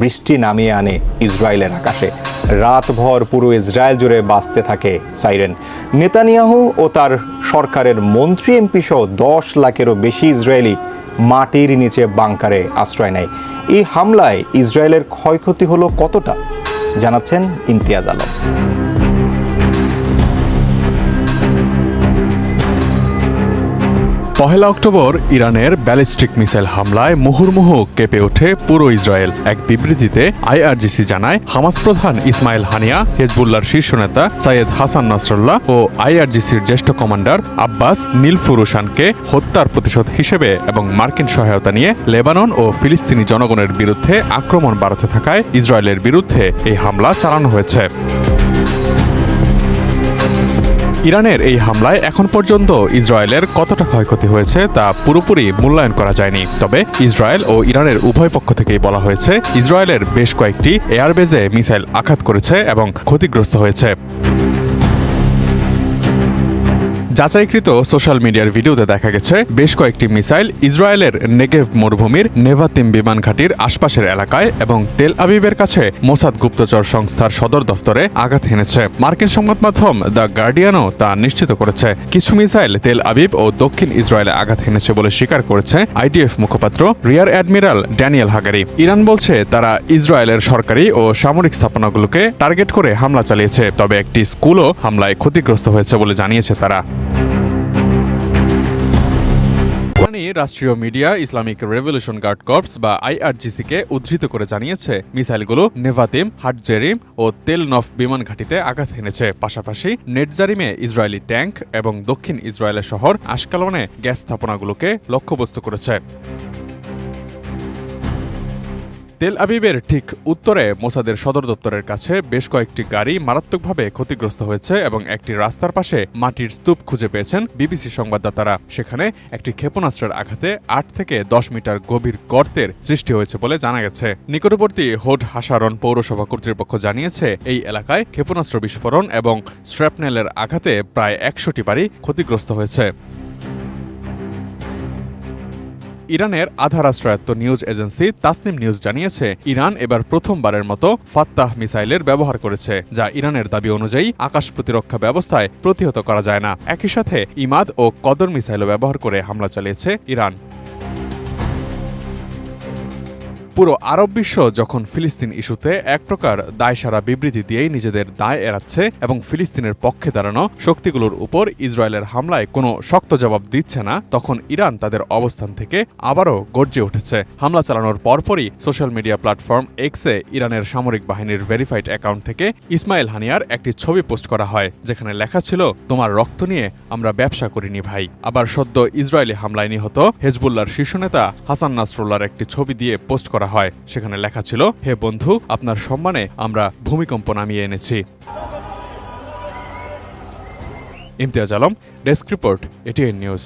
বৃষ্টি নামিয়ে আনে ইসরায়েলের আকাশে। রাতভর পুরো ইসরায়েল জুড়ে বাঁচতে থাকে সাইরেন। নেতানিয়াহু ও তার সরকারের মন্ত্রী এমপি সহ দশ লাখেরও বেশি ইসরায়েলি মাটির নিচে বাংকারে আশ্রয় নেয়। এই হামলায় ইসরায়েলের ক্ষয়ক্ষতি হলো কতটা? জানাচ্ছেন ইমতিয়াজ আলম। পহেলা অক্টোবর, ইরানের ব্যালিস্টিক মিসাইল হামলায় মুহুর্মুহু কেঁপে ওঠে পুরো ইসরায়েল। এক বিবৃতিতে আইআরজিসি জানায়, হামাস প্রধান ইসমাইল হানিয়া হেজবুল্লার শীর্ষ নেতা সাইয়েদ হাসান নাসরুল্লাহ ও আইআরজিসির জ্যেষ্ঠ কমান্ডার আব্বাস নীলফুরুশানকে হত্যার প্রতিশোধ হিসেবে এবং মার্কিন সহায়তা নিয়ে লেবানন ও ফিলিস্তিনি জনগণের বিরুদ্ধে আক্রমণ বাড়াতে থাকায় ইসরায়েলের বিরুদ্ধে এই হামলা চালানো হয়েছে। ইরানের এই হামলায় এখন পর্যন্ত ইসরায়েলের কতটা ক্ষয়ক্ষতি হয়েছে তা পুরোপুরি মূল্যায়ন করা যায়নি। তবে ইসরায়েল ও ইরানের উভয় পক্ষ থেকেই বলা হয়েছে, ইসরায়েলের বেশ কয়েকটি এয়ারবেজে মিসাইল আঘাত করেছে এবং ক্ষতিগ্রস্ত হয়েছে। যাচাইকৃত সোশ্যাল মিডিয়ার ভিডিওতে দেখা গেছে বেশ কয়েকটি মিসাইল ইসরায়েলের নেগেভ মরুভূমির নেভাতিম বিমান ঘাঁটির আশপাশের এলাকায় এবং তেল আবিবের কাছে মোসাদ গুপ্তচর সংস্থার সদর দফতরে আঘাত হেনেছে। মার্কিন সংবাদ মাধ্যম দ্য গার্ডিয়ানও তা নিশ্চিত করেছে। কিছু মিসাইল তেল আবিব ও দক্ষিণ ইসরায়েলে আঘাত হেনেছে বলে স্বীকার করেছে আইডিএফ মুখপাত্র rear admiral Daniel Hagari. Iran বলছে তারা ইসরায়েলের সরকারি ও সামরিক স্থাপনাগুলোকে টার্গেট করে হামলা চালিয়েছে, তবে একটি স্কুলও হামলায় ক্ষতিগ্রস্ত হয়েছে বলে জানিয়েছে তারা। ইরানি রাষ্ট্রীয় media, Islamic revolution guard corps বা আইআরজিসিকে উদ্ধৃত করে জানিয়েছে, মিসাইলগুলো নেভাতিম, হাটজেরিম ও তেল নফ বিমান ঘাঁটিতে আঘাত হেনেছে। পাশাপাশি নেটজারিমে ইসরায়েলি ট্যাঙ্ক এবং দক্ষিণ ইসরায়েলের শহর আশকালনে গ্যাস স্থাপনাগুলোকে লক্ষ্যবস্তু করেছে। তেল আবিবের ঠিক উত্তরে মোসাদের সদর দপ্তরের কাছে বেশ কয়েকটি গাড়ি মারাত্মকভাবে ক্ষতিগ্রস্ত হয়েছে এবং একটি রাস্তার পাশে মাটির স্তূপ খুঁজে পেয়েছেন বিবিসি সংবাদদাতারা। সেখানে একটি ক্ষেপণাস্ত্রের আঘাতে আট থেকে দশ মিটার গভীর গর্তের সৃষ্টি হয়েছে বলে জানা গেছে। নিকটবর্তী হোড হাসারন পৌরসভা কর্তৃপক্ষ জানিয়েছে, এই এলাকায় ক্ষেপণাস্ত্র বিস্ফোরণ এবং স্ট্র্যাপনেলের আঘাতে প্রায় একশোটি বাড়ি ক্ষতিগ্রস্ত হয়েছে। ইরানের আধা রাষ্ট্রায়ত্ত নিউজ এজেন্সি তাসনিম নিউজ জানিয়েছে, ইরান এবার প্রথমবারের মতো ফাত্তাহ মিসাইলের ব্যবহার করেছে, যা ইরানের দাবি অনুযায়ী আকাশ প্রতিরক্ষা ব্যবস্থায় প্রতিহত করা যায় না। একই সাথে ইমাদ ও কদর মিসাইলও ব্যবহার করে হামলা চালিয়েছে ইরান। পুরো আরব বিশ্ব যখন ফিলিস্তিন ইস্যুতে এক প্রকার দায়সারা বিবৃতি দিয়েই নিজেদের দায় এড়াচ্ছে এবং ফিলিস্তিনের পক্ষে দাঁড়ানো শক্তিগুলোর উপর ইসরায়েলের হামলায় কোনো শক্ত জবাব দিচ্ছে না, তখন ইরান তাদের অবস্থান থেকে আবারও গর্জে উঠেছে। হামলা চালানোর পরপরই সোশ্যাল মিডিয়া প্ল্যাটফর্ম এক্সে ইরানের সামরিক বাহিনীর ভেরিফাইড অ্যাকাউন্ট থেকে ইসমাইল হানিয়ার একটি ছবি পোস্ট করা হয়, যেখানে লেখা ছিল, তোমার রক্ত নিয়ে আমরা ব্যবসা করিনি ভাই। আবার সদ্য ইসরায়েলি হামলায় নিহত হেজবুল্লার শীর্ষ নেতা হাসান নাসরুল্লার একটি ছবি দিয়ে পোস্ট করা হয়। সেখানে লেখা ছিল, হে বন্ধু, আপনার সম্মানে আমরা ভূমিকম্প নামিয়ে এনেছি। Imtiaz Alam, desk report, ATN news.